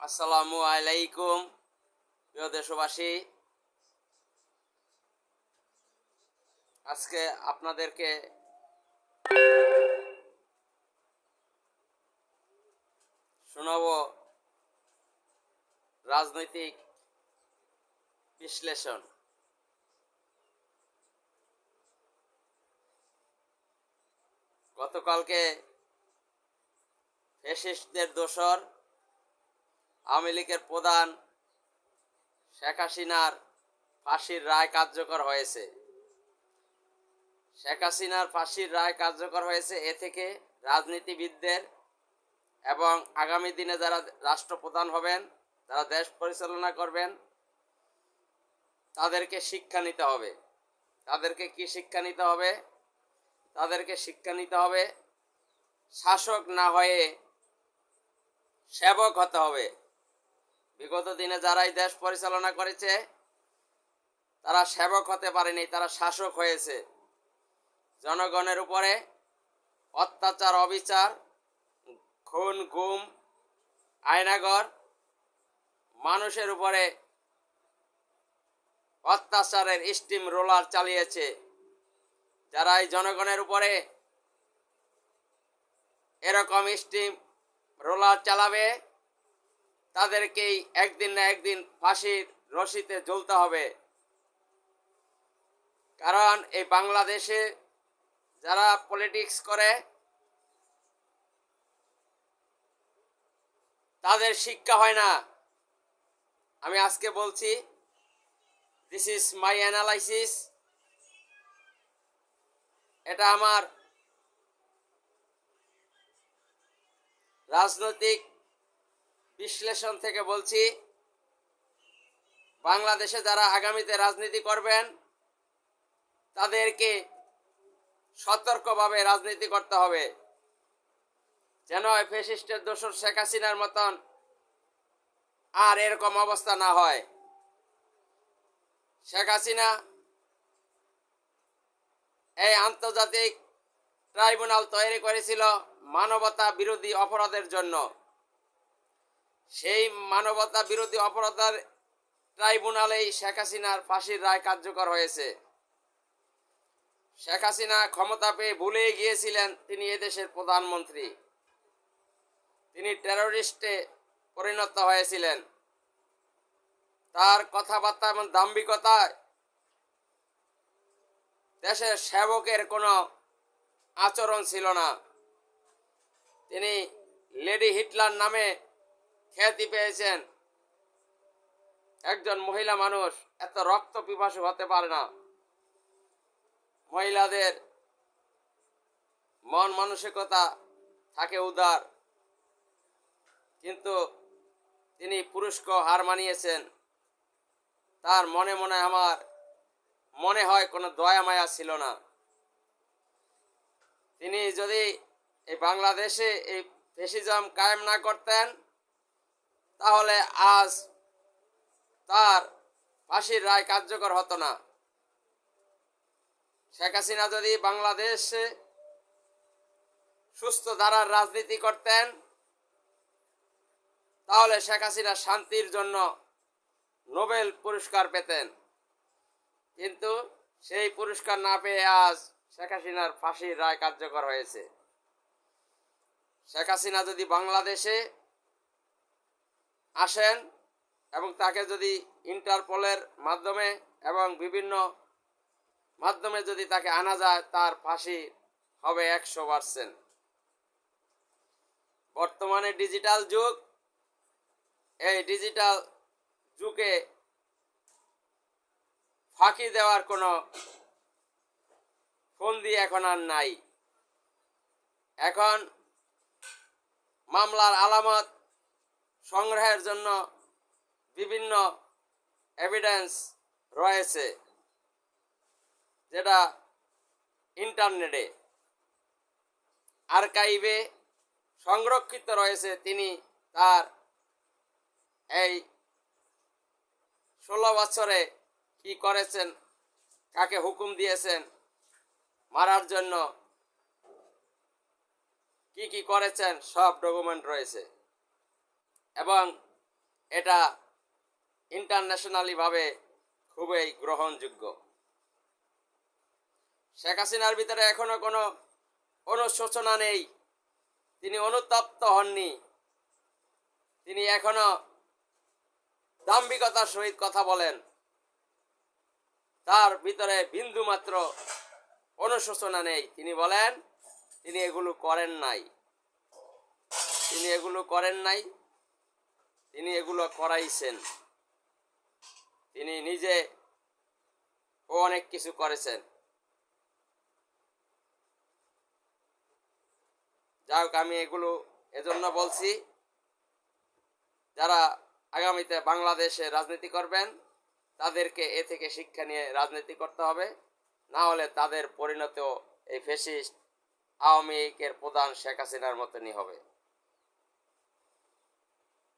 আসসালামু আলাইকুম প্রিয় দেশবাসী। আজকে আপনাদেরকে শোনাব রাজনৈতিক বিশ্লেষণ। গতকালকে ফেসিস্টদের দোসর আওয়ামী লীগের প্রধান শেখ হাসিনার ফাঁসির রায় কার্যকর হয়েছে। শেখ হাসিনার ফাঁসির রায় কার্যকর হয়েছে এ থেকে রাজনীতিবিদদের এবং আগামী দিনে যারা রাষ্ট্রপ্রধান হবেন, যারা দেশ পরিচালনা করবেন, তাদেরকে শিক্ষা নিতে হবে। তাদেরকে কি শিক্ষা নিতে হবে? তাদেরকে শিক্ষা নিতে হবে। শাসক না হয়ে সেবক হতে হবে। বিগত দিনে যারা এই দেশ পরিচালনা করেছে, তারা সেবক হতে পারেনি, তারা শাসক হয়েছে। জনগণের উপরে অত্যাচার, অবিচার, খুন, গুম আয়নাগর মানুষের উপরে অত্যাচারের স্টিম রোলার চালিয়েছে। যারা এই জনগণের উপরে এরকম স্টিম রোলার চালাবে তাদেরকেই একদিন না একদিন ফাঁসির রশিতে জ্বলতে হবে। কারণ এই বাংলাদেশে যারা পলিটিক্স করে, তাদের শিক্ষা হয় না। আমি আজকে বলছি দিস ইজ মাই অ্যানালাইসিস এটা আমার রাজনৈতিক বিশ্লেষণ থেকে বলছি, বাংলাদেশে যারা আগামীতে রাজনীতি করবেন, তাদেরকে সতর্কভাবে রাজনীতি করতে হবে। যেন ফেসিস্টের দোসর শেখ হাসিনার মতন আর এরকম অবস্থা না হয়। শেখ হাসিনা এই আন্তর্জাতিক ট্রাইব্যুনাল তৈরি করেছিল মানবতা বিরোধী অপরাধের জন্য। সেই মানবতা বিরোধী অপরাধের ট্রাইব্যুনালেই শেখ হাসিনার ফাঁসির রায় কার্যকর হয়েছে। শেখ হাসিনা ক্ষমতা পেয়ে ভুলেই গিয়েছিলেন তিনি এদেশের প্রধানমন্ত্রী। তিনি টেররিস্টে পরিণত হয়েছিলেন। তার কথাবার্তা এবং দাম্ভিকতায় দেশের সেবকের কোনো আচরণ ছিল না। তিনি লেডি হিটলার নামে খ্যাতি পেয়েছেন। একজন মহিলা মানুষ এত রক্ত পিপাসু হতে পারে না। মহিলাদের মন মানসিকতা থাকে উদার। কিন্তু তিনি পুরস্ক হার মানিয়েছেন। তার মনে মনে আমার মনে হয় কোনো দয়া মায়া ছিল না। তিনি যদি এই বাংলাদেশে এই ফেসিজম কায়েম না করতেন তাহলে আজ তার ফাঁসির রায় কার্যকর হতো না। শেখ হাসিনা যদি বাংলাদেশে সুস্থ ধারার রাজনীতি করতেন, তাহলে শেখ হাসিনা শান্তির জন্য নোবেল পুরস্কার পেতেন। কিন্তু সেই পুরস্কার না পেয়ে আজ শেখ হাসিনার ফাঁসির রায় কার্যকর হয়েছে। শেখ হাসিনা যদি বাংলাদেশে আসেন এবং তাকে যদি ইন্টারপোলের মাধ্যমে এবং বিভিন্ন মাধ্যমে যদি তাকে আনা যায়, তার ফাঁসি হবে একশো পার্সেন্ট। বর্তমানে ডিজিটাল যুগ। এই ডিজিটাল যুগে ফাঁকি দেওয়ার কোনো ফন্দি এখন আর নাই। এখন মামলার আলামত সংগ্রহের জন্য বিভিন্ন এভিডেন্স রয়েছে, যেটা ইন্টারনেটে আর্কাইভে সংরক্ষিত রয়েছে। তিনি তার এই ষোলো বছরে কি করেছেন, কাকে হুকুম দিয়েছেন, মারার জন্য কি কি করেছেন, সব ডকুমেন্ট রয়েছে। এবং এটা ইন্টারন্যাশনালিভাবে খুবই গ্রহণযোগ্য। শেখ হাসিনার ভিতরে এখনও কোনো অনুশোচনা নেই। তিনি অনুতপ্ত হননি। তিনি এখনও দাম্ভিকতার সহিত কথা বলেন। তার ভিতরে বিন্দু মাত্র অনুশোচনা নেই। তিনি বলেন, তিনি এগুলো করেন নাই। তিনি এগুলো করেন নাই। তিনি এগুলো করাইছেন। তিনি নিজে অনেক কিছু করেছেন। যাই হোক, আমি এগুলো এজন্য বলছি, যারা আগামীতে বাংলাদেশে রাজনীতি করবেন, তাদেরকে এ থেকে শিক্ষা নিয়ে রাজনীতি করতে হবে। না হলে তাদের পরিণত এই ফেসিস্ট আওয়ামী লীগের প্রধান শেখ হাসিনার মতনই হবে।